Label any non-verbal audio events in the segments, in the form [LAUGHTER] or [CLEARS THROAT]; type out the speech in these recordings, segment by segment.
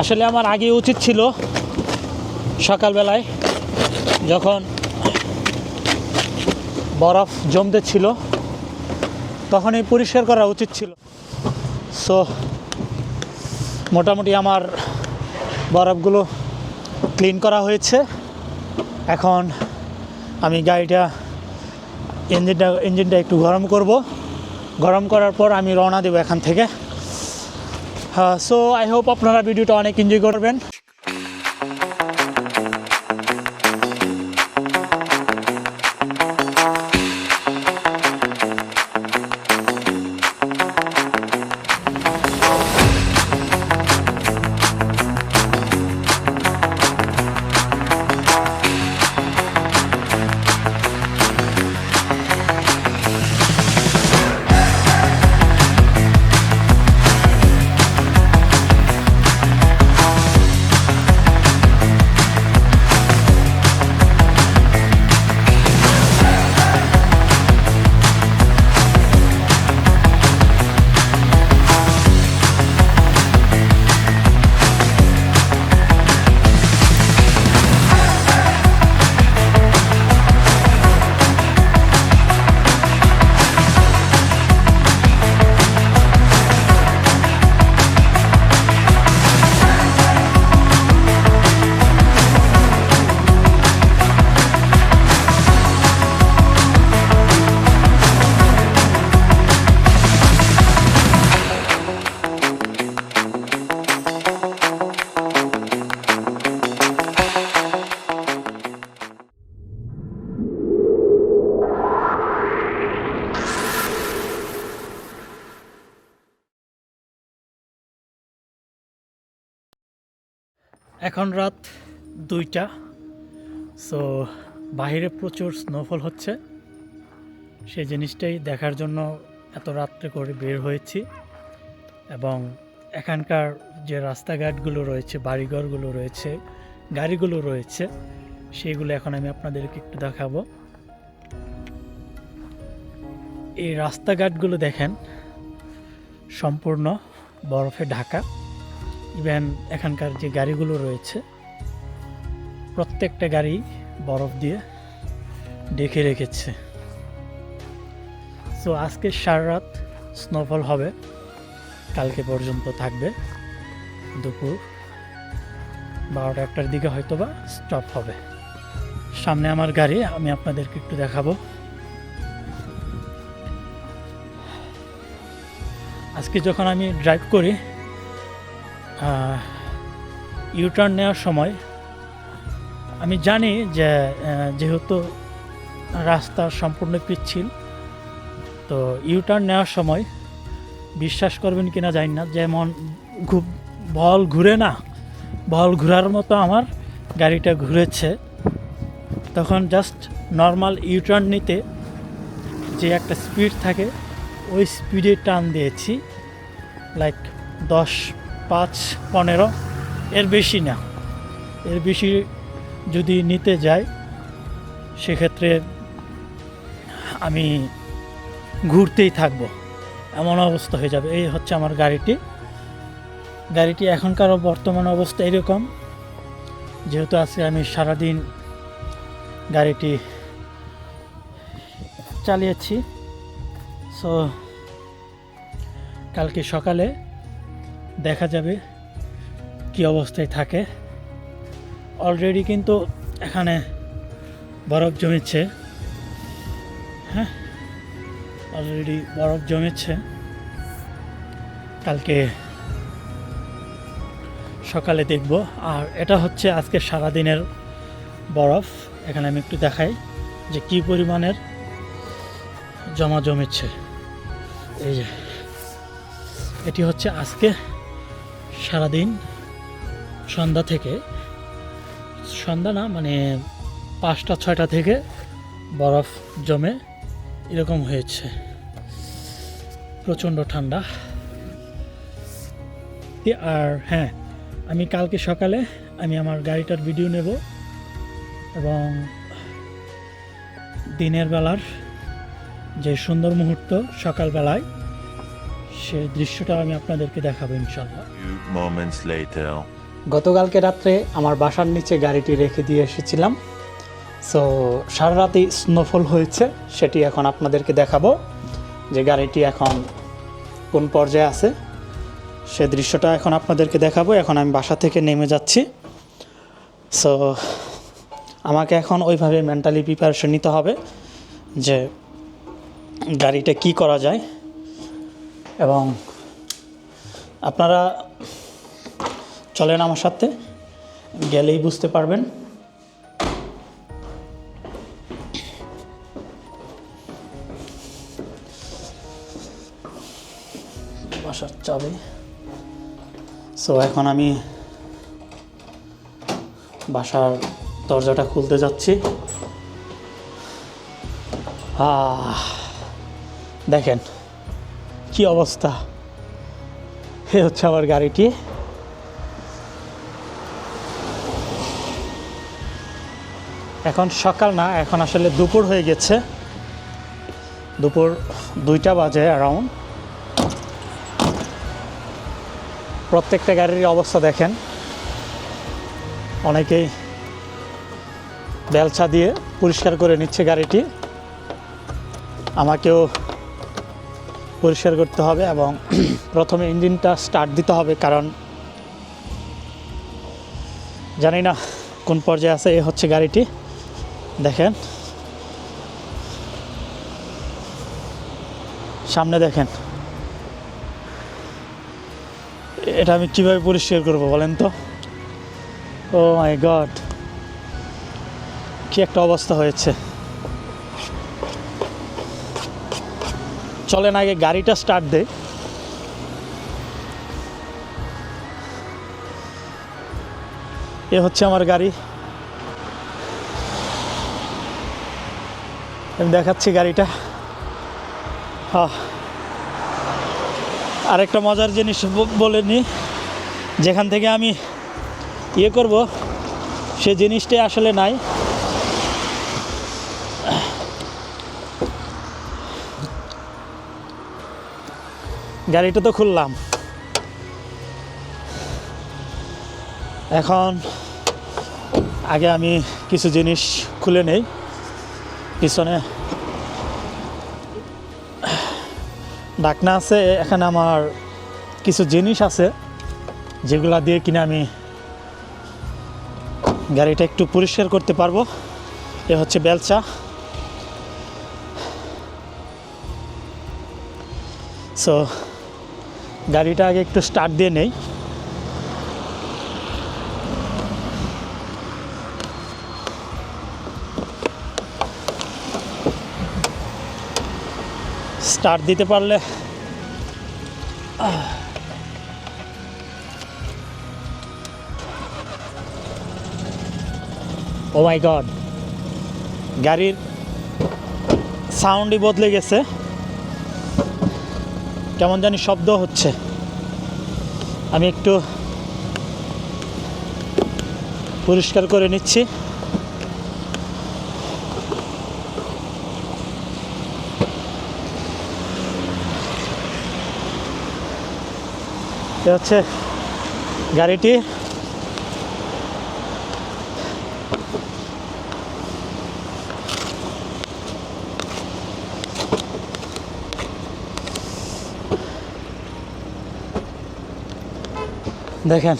আসলে আমার আগে উচিত ছিল সকালবেলায় যখন বরফ জমতে ছিল, তখনই পরিষ্কার করা উচিত ছিল। সো মোটামুটি আমার বরফগুলো ক্লিন করা হয়েছে। এখন আমি গাড়িটা ইঞ্জিনটা ইঞ্জিনটা একটু গরম করব। গরম করার পর আমি রওনা দেবো এখান থেকে। সো আই হোপ আপনারা ভিডিওটা অনেক এনজয় করবেন। এখন রাত দুইটা। সো বাইরে প্রচুর স্নোফল হচ্ছে। সেই জিনিসটাই দেখার জন্য এত রাত্রে করে বের হয়েছি। এবং এখানকার যে রাস্তাঘাটগুলো রয়েছে, বাড়িঘরগুলো রয়েছে, গাড়িগুলো রয়েছে, সেগুলো এখন আমি আপনাদেরকে একটু দেখাবো। এই রাস্তাঘাটগুলো দেখেন, সম্পূর্ণ বরফে ঢাকা। ইভেন এখানকার যে গাড়িগুলো রয়েছে, প্রত্যেকটা গাড়ি বরফ দিয়ে ডেকে রেখেছে। সো আজকে সারা রাত স্নোফল হবে, কালকে পর্যন্ত থাকবে, দুপুর বারোটা একটার দিকে হয়তো বা স্টপ হবে। সামনে আমার গাড়ি, আমি আপনাদেরকে একটু দেখাবো। আজকে যখন আমি ড্রাইভ করি ইউটার্ন নেওয়ার সময় আমি জানি যে যেহেতু রাস্তা সম্পূর্ণ পিচ্ছিল, তো ইউটার্ন নেওয়ার সময় বিশ্বাস করবেন কিনা জানি না, যেমন খুব বল ঘুরে না, বল ঘোরার মতো আমার গাড়িটা ঘুরেছে, তখন জাস্ট নর্মাল ইউটার্ন নিতে যে একটা স্পিড থাকে, ওই স্পিডে টান দিয়েছি লাইক দশ পাঁচ, পনেরো, এর বেশি না। এর বেশি যদি নিতে যাই, সেক্ষেত্রে আমি ঘুরতেই থাকব। এমন অবস্থা হয়ে যাবে। এই হচ্ছে আমার গাড়িটি। গাড়িটি এখনকার বর্তমান অবস্থা এরকম। যেহেতু আজকে আমি সারাদিন গাড়িটি চালিয়েছি। সো কালকে সকালে দেখা যাবে কি অবস্থায় থাকে। অলরেডি কিন্তু এখানে বরফ জমেছে। হ্যাঁ? অলরেডি বরফ জমেছে। কালকে সকালে দেখব। আর এটা হচ্ছে আজকে সারাদিনের বরফ। এখানে আমি একটু দেখাই যে কি পরিমাণের জমা জমেছে। এই যে, এটি হচ্ছে আজকে সারাদিন সন্ধ্যা থেকে, সন্ধ্যা না মানে পাঁচটা, ছয়টা থেকে বরফ জমে এরকম হয়েছে প্রচণ্ড ঠান্ডা আর হ্যাঁ আমি কালকে সকালে আমি আমার গাড়িটার ভিডিও নেব এবং দিনের বেলার যে সুন্দর মুহূর্ত সকালবেলায়, সেই দৃশ্যটা আমি আপনাদেরকে দেখাবো ইনশাল্লাহ. গতকালকে রাত্রে আমার বাসার নিচে গাড়িটি রেখে দিয়ে এসেছিলাম। সো সারা রাতেই স্নোফল হয়েছে, সেটি এখন আপনাদেরকে দেখাবো। যে গাড়িটি এখন কোন পর্যায়ে আছে, সে দৃশ্যটা এখন আপনাদেরকে দেখাবো। এখন আমি বাসা থেকে নেমে যাচ্ছি। সো আমাকে এখন ওইভাবে মেন্টালি প্রিপারেশন নিতে হবে যে গাড়িটা কি করা যায়। এবং আপনারা চলেন আমার সাথে, গেলেই বুঝতে পারবেন। বাসার চাবি। সো এখন আমি বাসার দরজাটা খুলতে যাচ্ছি। দেখেন, কি অবস্থা। হচ্ছে আমার গাড়িটি। এখন সকাল না, এখন আসলে দুপুর হয়ে গেছে। দুপুর দুইটা বাজে অ্যারাউন্ড প্রত্যেকটা গাড়ির অবস্থা দেখেন। অনেকেই বেলচা দিয়ে পরিষ্কার করে নিচ্ছে গাড়িটি। আমাকেও পরিষ্কার করতে হবে এবং [CLEARS THROAT] প্রথমে ইঞ্জিনটা স্টার্ট দিতে হবে কারণ জানি না কোন পর্যায়ে আছে, এ হচ্ছে গাড়িটি। দেখেন। সামনে দেখেন। এটা আমি কীভাবে পরিষ্কার করব বলেন তো? Oh my god. কি একটা অবস্থা হয়েছে। চলেন আগে গাড়িটা স্টার্ট দে এ হচ্ছে আমার গাড়ি। আমি দেখাচ্ছি গাড়িটা। আরেকটা মজার জিনিস বলে নি, যেখান থেকে আমি ইয়ে করব, সে জিনিসটাই আসলে নাই। গাড়িটা তো খুললাম। এখন আগে আমি কিছু জিনিস খুলে নেই। পিছনে। ডাকনা আছে, এখানে আমার কিছু জিনিস আছে, যেগুলা দিয়ে কিনে আমি গাড়িটা একটু পরিষ্কার করতে পারব। এ হচ্ছে বেলচা। সো গাড়িটা আগে একটু স্টার্ট দিয়ে নেই। স্টার্ট দিতে পারলে। ও মাই গড গাড়ির সাউন্ডই বদলে গেছে। কেমন জানি শব্দ হচ্ছে। আমি একটু পরিষ্কার করে নিচ্ছি। হচ্ছে গাড়িটি। দেখেন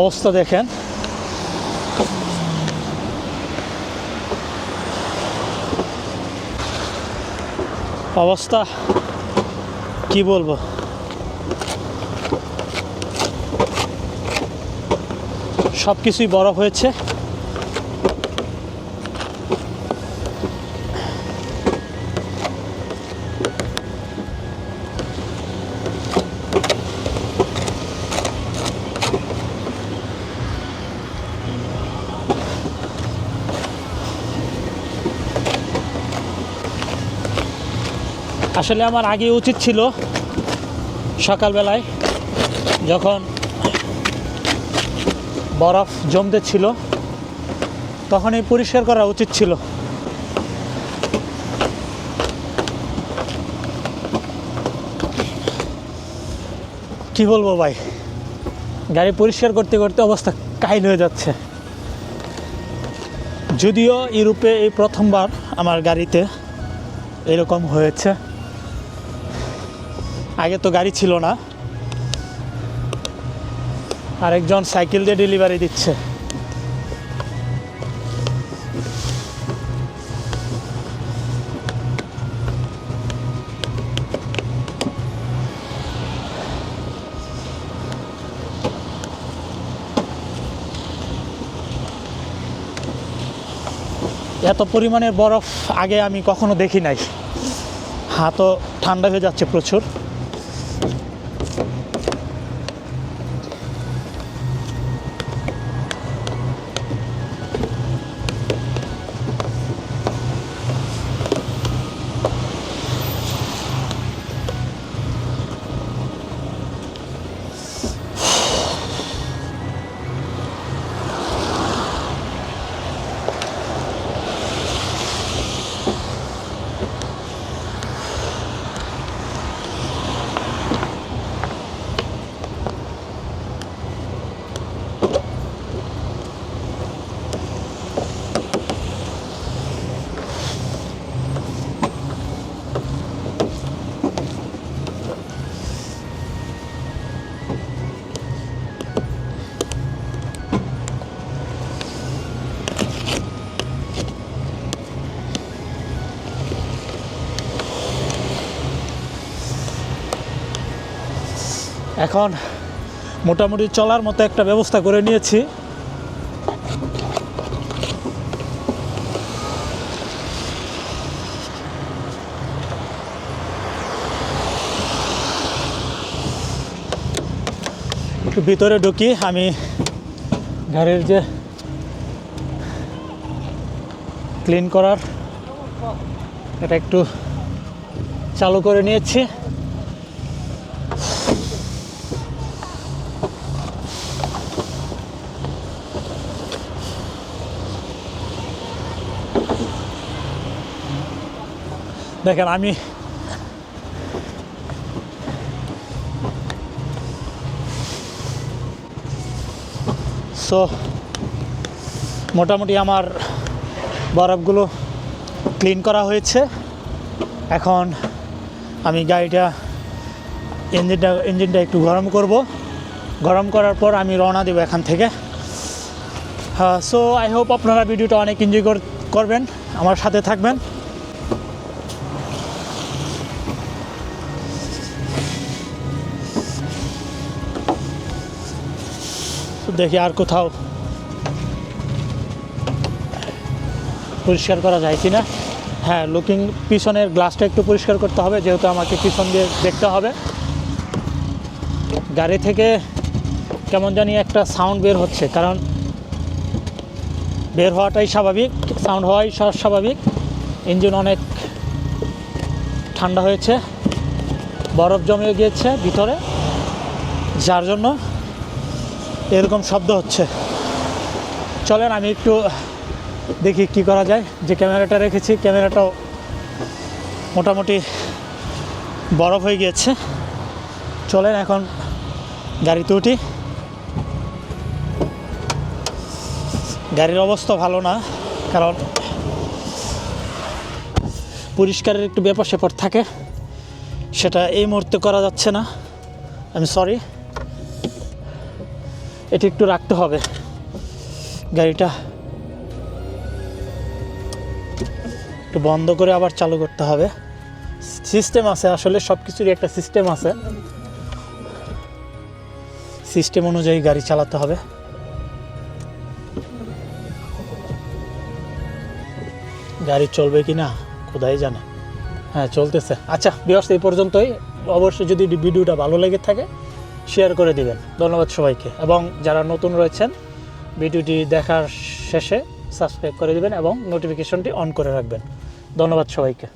অবস্থা দেখেন। অবস্থা কি বলব? সব কিছুই বরফ হয়েছে। আসলে আমার আগে উচিত ছিল সকালবেলায় যখন বরফ জমতে ছিল, তখনই পরিষ্কার করা উচিত ছিল। কি বলব ভাই? গাড়ি পরিষ্কার করতে করতে অবস্থা কাহিল হয়ে যাচ্ছে। যদিও ইউরোপে এই প্রথমবার আমার গাড়িতে এরকম হয়েছে। আগে তো গাড়ি ছিল না। আরেকজন সাইকেল দিয়ে ডেলিভারি দিচ্ছে। এত পরিমাণের বরফ আগে আমি কখনো দেখি নাই। হাতও ঠান্ডা হয়ে যাচ্ছে প্রচুর। এখন মোটামুটি চলার মতো একটা ব্যবস্থা করে নিয়েছি। একটু ভিতরে ঢুকি, আমি গাড়ির যে ক্লিন করার, এটা একটু চালু করে নিয়েছি। দেখেন, আমি সো মোটামুটি আমার বরফগুলো ক্লিন করা হয়েছে। এখন আমি গাড়িটা ইঞ্জিনটা ইঞ্জিনটা একটু গরম করব। গরম করার পর আমি রওনা দেবো এখান থেকে। সো আই হোপ আপনারা ভিডিওটা অনেক এনজয় করবেন। আমার সাথে থাকবেন। দেখি আর কোথাও পরিষ্কার করা যায় কি না হ্যাঁ লুকিং পিছনের গ্লাসটা একটু পরিষ্কার করতে হবে, যেহেতু আমাকে পিছন দিয়ে দেখতে হবে। গাড়ি থেকে কেমন জানি একটা সাউন্ড বের হচ্ছে, কারণ বের হওয়াটাই স্বাভাবিক সাউন্ড হওয়াই স্বা- স্বাভাবিক। ইঞ্জিন অনেক ঠান্ডা হয়েছে, বরফ জমে গিয়েছে ভিতরে, যার জন্য এরকম শব্দ হচ্ছে। চলেন আমি একটু দেখি কি করা যায়। যে ক্যামেরাটা রেখেছি, ক্যামেরাটাও মোটামুটি বরফ হয়ে গিয়েছে। চলেন এখন গাড়িতে উঠি। গাড়ির অবস্থা ভালো না, কারণ পরিষ্কারের একটু ব্যাপার স্যাপার থাকে। সেটা এই মুহূর্তে করা যাচ্ছে না। আমি সরি এটি একটু রাখতে হবে। গাড়িটা একটু বন্ধ করে আবার চালু করতে হবে। সিস্টেম আছে, আসলে সব কিছুরই একটা সিস্টেম আছে। সিস্টেম অনুযায়ী গাড়ি চালাতে হবে। গাড়ি চলবে কি না কোথায় জানে। হ্যাঁ চলতেছে। আচ্ছা বিয়স এই পর্যন্তই। অবশ্যই যদি ভিডিওটা ভালো লেগে থাকে শেয়ার করে দিবেন। ধন্যবাদ সবাইকে। এবং যারা নতুন রয়েছেন, ভিডিওটি দেখার শেষে সাবস্ক্রাইব করে দিবেন এবং নোটিফিকেশনটি অন করে রাখবেন। ধন্যবাদ সবাইকে।